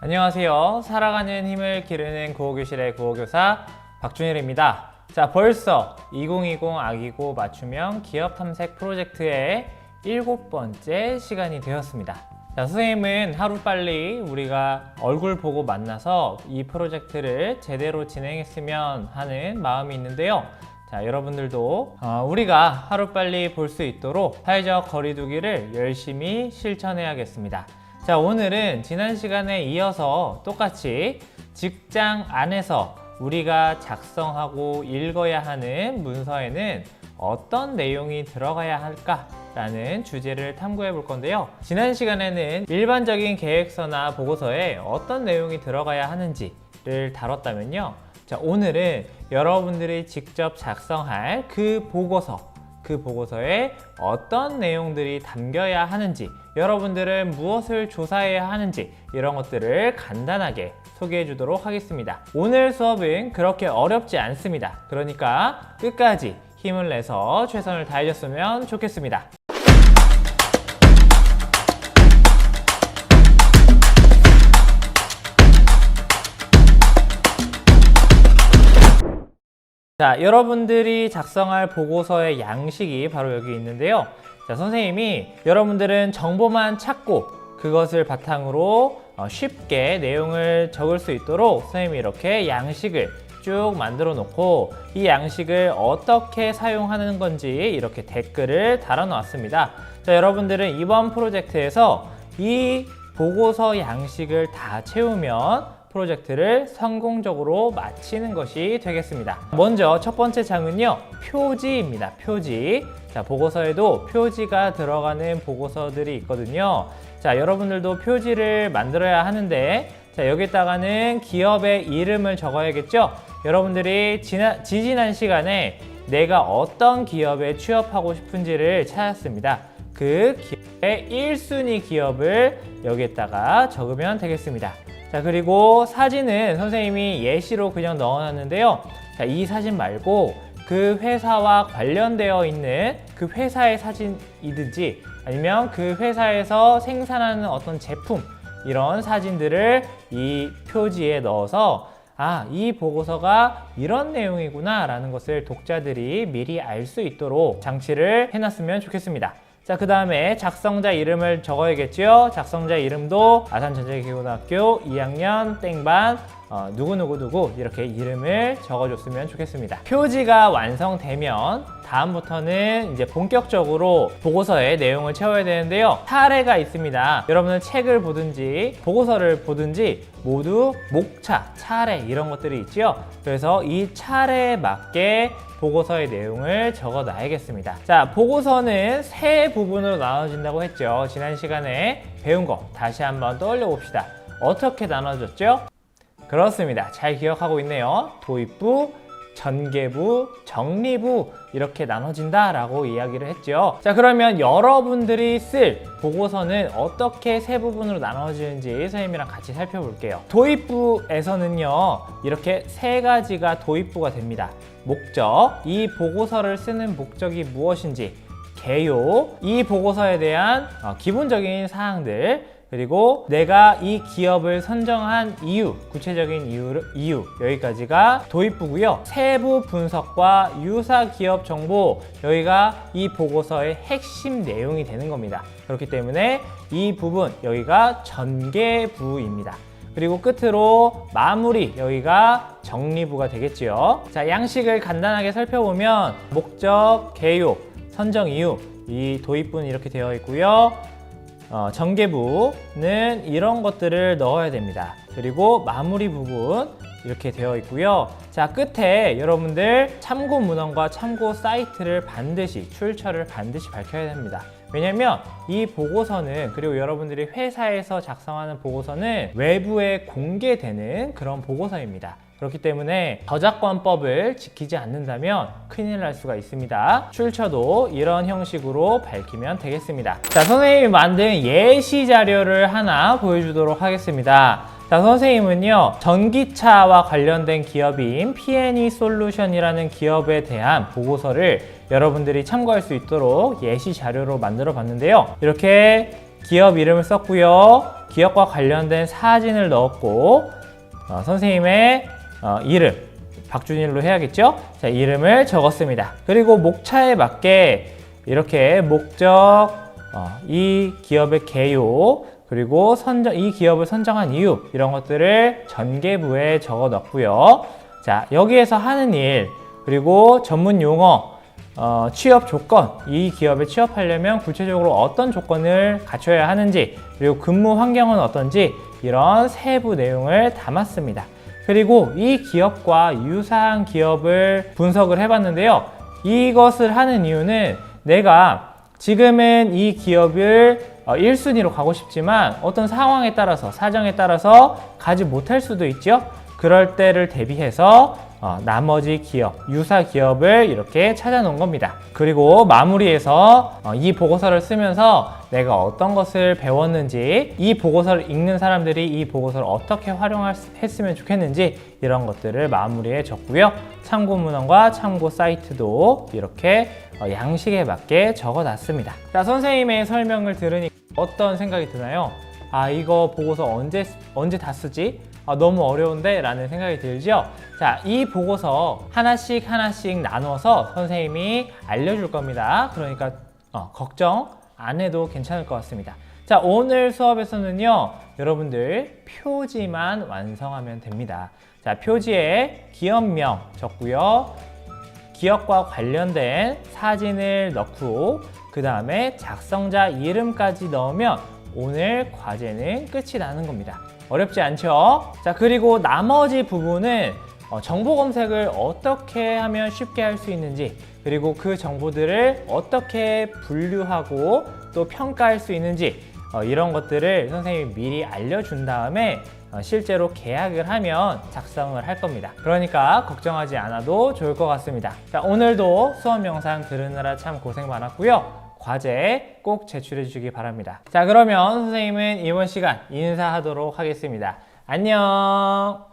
안녕하세요. 살아가는 힘을 기르는 구호교실의 구호교사 박준일입니다. 자, 벌써 2020 아기고 맞춤형 기업 탐색 프로젝트의 일곱 번째 시간이 되었습니다. 자, 선생님은 하루빨리 우리가 얼굴 보고 만나서 이 프로젝트를 제대로 진행했으면 하는 마음이 있는데요. 자, 여러분들도 어, 우리가 하루빨리 볼 수 있도록 사회적 거리두기를 열심히 실천해야겠습니다. 자, 오늘은 지난 시간에 이어서 똑같이 직장 안에서 우리가 작성하고 읽어야 하는 문서에는 어떤 내용이 들어가야 할까 라는 주제를 탐구해 볼 건데요. 지난 시간에는 일반적인 계획서나 보고서에 어떤 내용이 들어가야 하는지를 다뤘다면요. 자, 오늘은 여러분들이 직접 작성할 그 보고서, 그 보고서에 어떤 내용들이 담겨야 하는지, 여러분들은 무엇을 조사해야 하는지, 이런 것들을 간단하게 소개해 주도록 하겠습니다. 오늘 수업은 그렇게 어렵지 않습니다. 그러니까 끝까지 힘을 내서 최선을 다해줬으면 좋겠습니다. 자, 여러분들이 작성할 보고서의 양식이 바로 여기 있는데요. 자, 선생님이 여러분들은 정보만 찾고 그것을 바탕으로 어, 쉽게 내용을 적을 수 있도록 선생님이 이렇게 양식을 쭉 만들어 놓고 이 양식을 어떻게 사용하는 건지 이렇게 댓글을 달아 놓았습니다. 자, 여러분들은 이번 프로젝트에서 이 보고서 양식을 다 채우면 프로젝트를 성공적으로 마치는 것이 되겠습니다. 먼저 첫 번째 장은요, 표지입니다. 표지. 자, 보고서에도 표지가 들어가는 보고서들이 있거든요. 자, 여러분들도 표지를 만들어야 하는데, 자, 여기다가는 기업의 이름을 적어야겠죠? 여러분들이 지난, 지지난 시간에 내가 어떤 기업에 취업하고 싶은지를 찾았습니다. 그 기업의 1순위 기업을 여기에다가 적으면 되겠습니다. 자, 그리고 사진은 선생님이 예시로 그냥 넣어놨는데요. 자, 이 사진 말고 그 회사와 관련되어 있는 그 회사의 사진이든지 아니면 그 회사에서 생산하는 어떤 제품 이런 사진들을 이 표지에 넣어서 아, 이 보고서가 이런 내용이구나 라는 것을 독자들이 미리 알 수 있도록 장치를 해놨으면 좋겠습니다. 자, 그 다음에 작성자 이름을 적어야겠죠? 작성자 이름도 아산전자기고등학교 2학년 땡반 어, 누구누구누구 이렇게 이름을 적어줬으면 좋겠습니다. 표지가 완성되면 다음부터는 이제 본격적으로 보고서의 내용을 채워야 되는데요. 사례가 있습니다. 여러분은 책을 보든지 보고서를 보든지 모두 목차, 차례 이런 것들이 있죠. 그래서 이 차례에 맞게 보고서의 내용을 적어 놔야겠습니다. 자, 보고서는 세 부분으로 나눠진다고 했죠. 지난 시간에 배운 거 다시 한번 떠올려 봅시다. 어떻게 나눠졌죠? 그렇습니다. 잘 기억하고 있네요. 도입부, 전개부, 정리부 이렇게 나눠진다라고 이야기를 했죠. 자, 그러면 여러분들이 쓸 보고서는 어떻게 세 부분으로 나눠지는지 선생님이랑 같이 살펴볼게요. 도입부에서는요, 이렇게 세 가지가 도입부가 됩니다. 목적, 이 보고서를 쓰는 목적이 무엇인지, 개요, 이 보고서에 대한 어, 기본적인 사항들, 그리고 내가 이 기업을 선정한 이유, 구체적인 이유, 이유 여기까지가 도입부고요. 세부 분석과 유사 기업 정보 여기가 이 보고서의 핵심 내용이 되는 겁니다. 그렇기 때문에 이 부분 여기가 전개부입니다. 그리고 끝으로 마무리 여기가 정리부가 되겠지요. 자, 양식을 간단하게 살펴보면 목적, 개요, 선정 이유 이 도입부는 이렇게 되어 있고요. 어, 전개부는 이런 것들을 넣어야 됩니다. 그리고 마무리 부분 이렇게 되어 있고요. 자, 끝에 여러분들 참고 문헌과 참고 사이트를 반드시 출처를 반드시 밝혀야 됩니다. 왜냐면 이 보고서는 그리고 여러분들이 회사에서 작성하는 보고서는 외부에 공개되는 그런 보고서입니다. 그렇기 때문에 저작권법을 지키지 않는다면 큰일 날 수가 있습니다. 출처도 이런 형식으로 밝히면 되겠습니다. 자, 선생님이 만든 예시 자료를 하나 보여주도록 하겠습니다. 자, 선생님은요, 전기차와 관련된 기업인 P&E 솔루션이라는 기업에 대한 보고서를 여러분들이 참고할 수 있도록 예시 자료로 만들어 봤는데요. 이렇게 기업 이름을 썼고요. 기업과 관련된 사진을 넣었고 어, 선생님의 어, 이름 박준일로 해야겠죠? 자 이름을 적었습니다. 그리고 목차에 맞게 이렇게 목적, 어, 이 기업의 개요, 그리고 선정 이 기업을 선정한 이유 이런 것들을 전개부에 적어 넣고요. 자 여기에서 하는 일 그리고 전문 용어 어, 취업 조건, 이 기업에 취업하려면 구체적으로 어떤 조건을 갖춰야 하는지, 그리고 근무 환경은 어떤지, 이런 세부 내용을 담았습니다. 그리고 이 기업과 유사한 기업을 분석을 해봤는데요. 이것을 하는 이유는 내가 지금은 이 기업을 어, 1순위로 가고 싶지만 어떤 상황에 따라서, 사정에 따라서 가지 못할 수도 있죠. 그럴 때를 대비해서 어, 나머지 기업, 유사 기업을 이렇게 찾아놓은 겁니다. 그리고 마무리해서 어, 이 보고서를 쓰면서 내가 어떤 것을 배웠는지, 이 보고서를 읽는 사람들이 이 보고서를 어떻게 활용했으면 좋겠는지 이런 것들을 마무리해 줬고요. 참고 문헌과 참고 사이트도 이렇게 어, 양식에 맞게 적어놨습니다. 자, 선생님의 설명을 들으니 어떤 생각이 드나요? 아, 이거 보고서 언제, 언제 다 쓰지? 아, 너무 어려운데? 라는 생각이 들죠? 자, 이 보고서 하나씩 하나씩 나눠서 선생님이 알려줄 겁니다. 그러니까 어, 걱정 안 해도 괜찮을 것 같습니다. 자, 오늘 수업에서는요, 여러분들 표지만 완성하면 됩니다. 자, 표지에 기업명 적고요. 기업과 관련된 사진을 넣고 그 다음에 작성자 이름까지 넣으면 오늘 과제는 끝이 나는 겁니다. 어렵지 않죠? 자 그리고 나머지 부분은 어, 정보 검색을 어떻게 하면 쉽게 할 수 있는지 그리고 그 정보들을 어떻게 분류하고 또 평가할 수 있는지 어, 이런 것들을 선생님이 미리 알려준 다음에 어, 실제로 계약을 하면 작성을 할 겁니다. 그러니까 걱정하지 않아도 좋을 것 같습니다. 자, 오늘도 수업 영상 들으느라 참 고생 많았고요. 과제 꼭 제출해 주시기 바랍니다. 자, 그러면 선생님은 이번 시간 인사하도록 하겠습니다. 안녕!